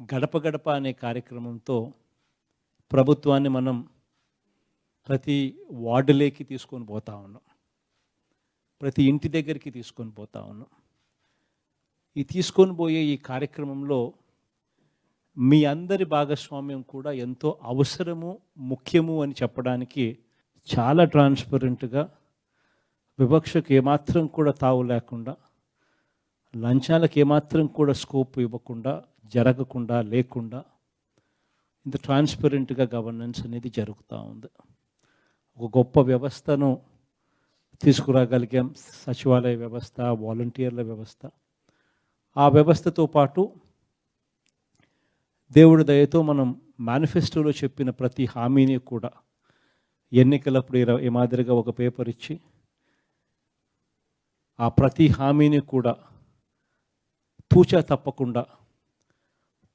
గడప గడప అనే కార్యక్రమంతో ప్రభుత్వాన్ని మనం ప్రతి వార్డులేకి తీసుకొని పోతా ఉన్నాం. ప్రతి ఇంటి దగ్గరికి తీసుకొని పోతా ఉన్నాం. ఈ తీసుకొని పోయే ఈ కార్యక్రమంలో మీ అందరి భాగస్వామ్యం కూడా ఎంతో అవసరము ముఖ్యము అని చెప్పడానికి చాలా ట్రాన్స్పరెంట్గా వివక్షకు ఏమాత్రం కూడా తావు లేకుండా లంచాలకు ఏమాత్రం కూడా స్కోప్ ఇవ్వకుండా జరగకుండా లేకుండా ఇంత ట్రాన్స్పరెంట్గా గవర్నెన్స్ అనేది జరుగుతూ ఉంది. ఒక గొప్ప వ్యవస్థను తీసుకురాగలిగాం. సచివాలయ వ్యవస్థ వాలంటీర్ల వ్యవస్థ. ఆ వ్యవస్థతో పాటు దేవుడి దయతో మనం మేనిఫెస్టోలో చెప్పిన ప్రతి హామీని కూడా ఎన్నికలప్పుడు ఇర- మాదిరిగా ఒక పేపర్ ఇచ్చి ఆ ప్రతి హామీని కూడా తూచా తప్పకుండా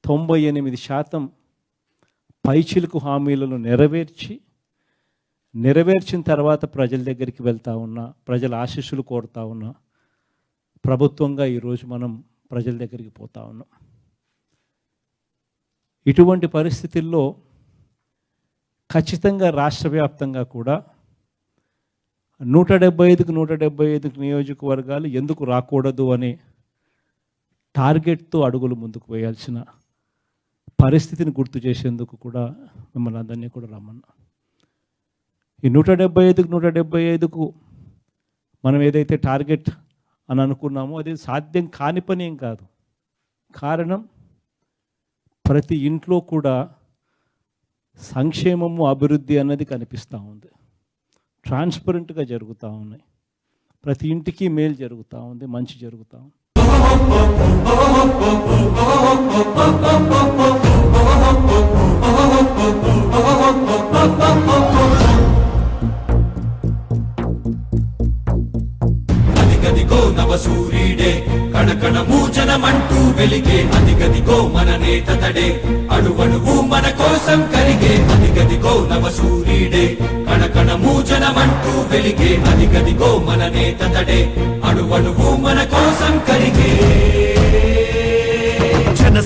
తొంభై ఎనిమిది శాతం పైచిలుకు హామీలను నెరవేర్చి నెరవేర్చిన తర్వాత ప్రజల దగ్గరికి వెళ్తా ఉన్నా ప్రజల ఆశీస్సులు కోరుతా ఉన్నా ప్రభుత్వంగా ఈరోజు మనం ప్రజల దగ్గరికి పోతా ఉన్నాం. ఇటువంటి పరిస్థితుల్లో ఖచ్చితంగా రాష్ట్ర వ్యాప్తంగా కూడా నూట డెబ్బై ఐదుకు నూట డెబ్బై ఐదుకు నియోజకవర్గాలు ఎందుకు రాకూడదు అనే టార్గెట్తో అడుగులు ముందుకు వేయాల్సిన పరిస్థితిని గుర్తు చేసేందుకు కూడా మిమ్మల్ని అందరినీ కూడా రమ్మన్నా. ఈ నూట డెబ్బై ఐదుకు నూట డెబ్బై ఐదుకు మనం ఏదైతే టార్గెట్ అని అనుకున్నామో అది సాధ్యం కాని పని ఏం కాదు. కారణం ప్రతి ఇంట్లో కూడా సంక్షేమము అభివృద్ధి అన్నది కనిపిస్తూ ఉంది. ట్రాన్స్పరెంట్గా జరుగుతూ ఉన్నాయి. ప్రతి ఇంటికి మేలు జరుగుతూ ఉంది మంచి జరుగుతూ ఉంది. సూర్యుడే వెలిగే అదిగదిగో మన నేత తడే అణువణువు మన కోసం కరిగే అదిగదిగో నవ సూర్యుడే కణకణ మూచనమంటూ వెలిగే అదిగదిగో మన నేత తడే అణువణువు మన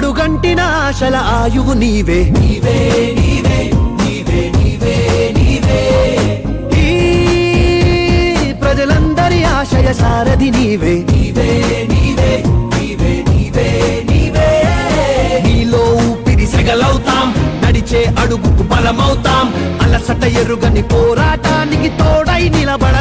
అడుగంటిన ఆశల ఆయువు నీవే. నీవే నీవే నీవే నీవే నీవే. ప్రజలందరి ఆశయ సారథి నీవే. నీవే నీవే నీవే నీవే నీవే. నీలో ఊపిరి సెగలవుతాం నడిచే అడుగుకు బలమవుతాం. అలసట ఎరుగని పోరాటానికి తోడై నిలబడతాం